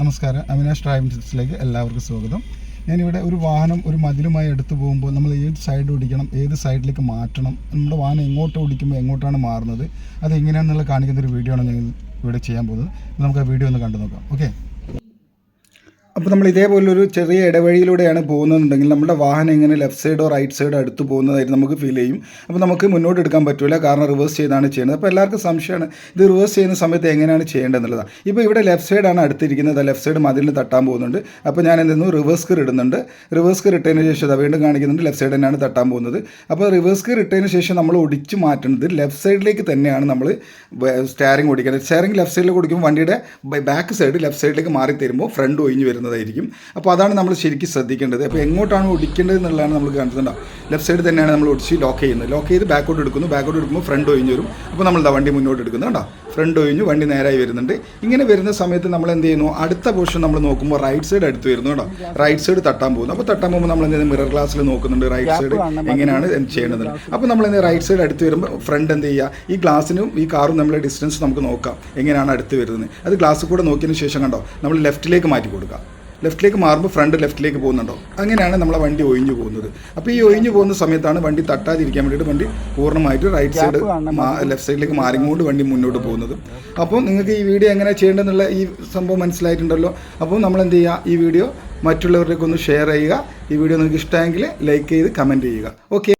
നമസ്കാരം. അവിനാഷ് ഡ്രൈവിംഗ് ടിപ്സിലേക്ക് എല്ലാവർക്കും സ്വാഗതം. ഞാനിവിടെ ഒരു വാഹനം ഒരു മതിലുമായി എടുത്തു പോകുമ്പോൾ നമ്മൾ ഏത് സൈഡ് ഓടിക്കണം ഏത് സൈഡിലേക്ക് മാറ്റണം നമ്മുടെ വാഹനം എങ്ങോട്ട് ഓടിക്കുമ്പോൾ എങ്ങോട്ടാണ് മാറുന്നത് അത് എങ്ങനെയാണെന്നുള്ള കാണിക്കുന്ന ഒരു വീഡിയോ ആണ് ഞാൻ ഇവിടെ ചെയ്യാൻ പോകുന്നത്. നമുക്ക് ആ വീഡിയോ ഒന്ന് കണ്ടു നോക്കാം ഓക്കെ അപ്പോൾ നമ്മൾ ഇതേപോലൊരു ചെറിയ ഇടവഴിയിലൂടെയാണ് പോകുന്നതെന്നുണ്ടെങ്കിൽ നമ്മുടെ വാഹനം ഇങ്ങനെ ലെഫ്റ്റ് സൈഡോ റൈറ്റ് സൈഡോ അടുത്ത് പോകുന്നതായിട്ട് നമുക്ക് ഫീൽ ചെയ്യും. അപ്പോൾ നമുക്ക് മുന്നോട്ട് എടുക്കാൻ പറ്റില്ല കാരണം റിവേഴ്സ് ചെയ്താണ് ചെയ്യുന്നത്. അപ്പോൾ എല്ലാവർക്കും സംശയമാണ് ഇത് റിവേഴ്സ് ചെയ്യുന്ന സമയത്ത് എങ്ങനെയാണ് ചെയ്യേണ്ടതെന്നുള്ളതാണ് ഇപ്പോൾ ഇവിടെ ലെഫ്റ്റ് സൈഡാണ് അടുത്തിരിക്കുന്നത് ലെഫ്റ്റ് സൈഡ് മതിലിന് തട്ടാൻ പോകുന്നുണ്ട്. അപ്പോൾ ഞാൻ എന്തെന്നു റിവേഴ്സ് ഗിയർ ഇടുന്നുണ്ട്. റിവേഴ്സ് ഗിയർ ഇട്ടതിന് ശേഷം അത് വീണ്ടും കാണിക്കുന്നുണ്ട് ലെഫ്റ്റ് സൈഡ് തന്നെയാണ് തട്ടാൻ പോകുന്നത്. അപ്പോൾ റിവേഴ്സ് ഗിയർ ഇട്ടതിന് ശേഷം നമ്മൾ ഒടിച്ച് മാറ്റുന്നത് ലെഫ്റ്റ് സൈഡിലേക്ക് തന്നെയാണ് നമ്മൾ സ്റ്റാരിങ് ഓടിക്കുന്നത്. സ്റ്റാരിങ് ലെഫ്റ്റ് സൈഡിലേക്ക് കൊടുക്കുമ്പോൾ വണ്ടിയുടെ ബാക്ക് സൈഡ് ലെഫ്റ്റ് സൈഡിലേക്ക് മാറി തരുമ്പോൾ ഫ്രണ്ട് ഒഴിഞ്ഞ് വരുന്നതായിരിക്കും അപ്പോൾ അതാണ് നമ്മൾ ശരിക്കും ശ്രദ്ധിക്കേണ്ടത്. അപ്പോൾ എങ്ങോട്ടാണ് ഒടിക്കേണ്ടത് എന്നുള്ളതാണ് നമ്മൾ കാണിച്ചിട്ടുണ്ടാവും ലെഫ്റ്റ് സൈഡ് തന്നെയാണ് നമ്മൾ ഒടിച്ച് ലോക്ക് ചെയ്യുന്നത്. ലോക്ക് ചെയ്ത് ബാക്കോട്ട് എടുക്കുന്നു. ബാക്കോട്ട് എടുക്കുമ്പോൾ ഫ്രണ്ട് ഒഴിഞ്ഞ് വരും. അപ്പോൾ നമ്മൾ വണ്ടി മുന്നോട്ട് എടുക്കുന്നു കേട്ടോ ഫ്രണ്ട് ഒഴിഞ്ഞു വണ്ടി നേരായി വരുന്നുണ്ട്. ഇങ്ങനെ വരുന്ന സമയത്ത് നമ്മൾ എന്ത് ചെയ്യുന്നു? അടുത്ത പോർഷൻ നമ്മൾ നോക്കുമ്പോൾ റൈറ്റ് സൈഡ് അടുത്ത് വരുന്നു കേട്ടോ റൈറ്റ് സൈഡ് തട്ടാൻ പോകുന്നു. അപ്പോൾ തട്ടാൻ പോകുമ്പോൾ നമ്മൾ എന്ത് ചെയ്യുന്നത് മിറർ ഗ്ലാസ്സിൽ നോക്കുന്നുണ്ട്. റൈറ്റ് സൈഡ് എങ്ങനെയാണ് ചെയ്യേണ്ടത്? അപ്പോൾ നമ്മൾ എന്ത് റൈറ്റ് സൈഡ് അടുത്ത് വരുമ്പോൾ ഫ്രണ്ട് എന്ത് ചെയ്യുക? ഈ ഗ്ലാസ്സിനും ഈ കാറും നമ്മളെ ഡിസ്റ്റൻസ് നമുക്ക് നോക്കാം. എങ്ങനെയാണ് അടുത്ത് വരുന്നത്? അത് ഗ്ലാസ് കൂടെ നോക്കിയതിന് ശേഷം കണ്ടോ? നമ്മൾ ലെഫ്റ്റിലേക്ക് മാറ്റി കൊടുക്കാം. ലെഫ്റ്റിലേക്ക് മാറുമ്പോൾ ഫ്രണ്ട് ലെഫ്റ്റിലേക്ക് പോകുന്നുണ്ടോ? അങ്ങനെയാണ് നമ്മളെ വണ്ടി ഒഴിഞ്ഞു പോകുന്നത്. അപ്പോൾ ഈ ഒഴിഞ്ഞു പോകുന്ന സമയത്താണ് വണ്ടി തട്ടാതിരിക്കാൻ വേണ്ടിയിട്ട് വണ്ടി പൂർണമായിട്ട് റൈറ്റ് സൈഡ് ലെഫ്റ്റ് സൈഡിലേക്ക് മാറിക്കൊണ്ട് വണ്ടി മുന്നോട്ട് പോകുന്നത്. അപ്പോൾ നിങ്ങൾക്ക് ഈ വീഡിയോ എങ്ങനെ ചെയ്യേണ്ടതെന്നുള്ള ഈ സംഭവം മനസ്സിലായിട്ടുണ്ടല്ലോ. അപ്പോൾ നമ്മൾ എന്ത് ചെയ്യുക? ഈ വീഡിയോ മറ്റുള്ളവരിലേക്ക് ഒന്ന് ഷെയർ ചെയ്യുക. ഈ വീഡിയോ നിങ്ങൾക്ക് ഇഷ്ടമെങ്കിൽ ലൈക്ക് ചെയ്ത് കമന്റ് ചെയ്യുക. ഓക്കെ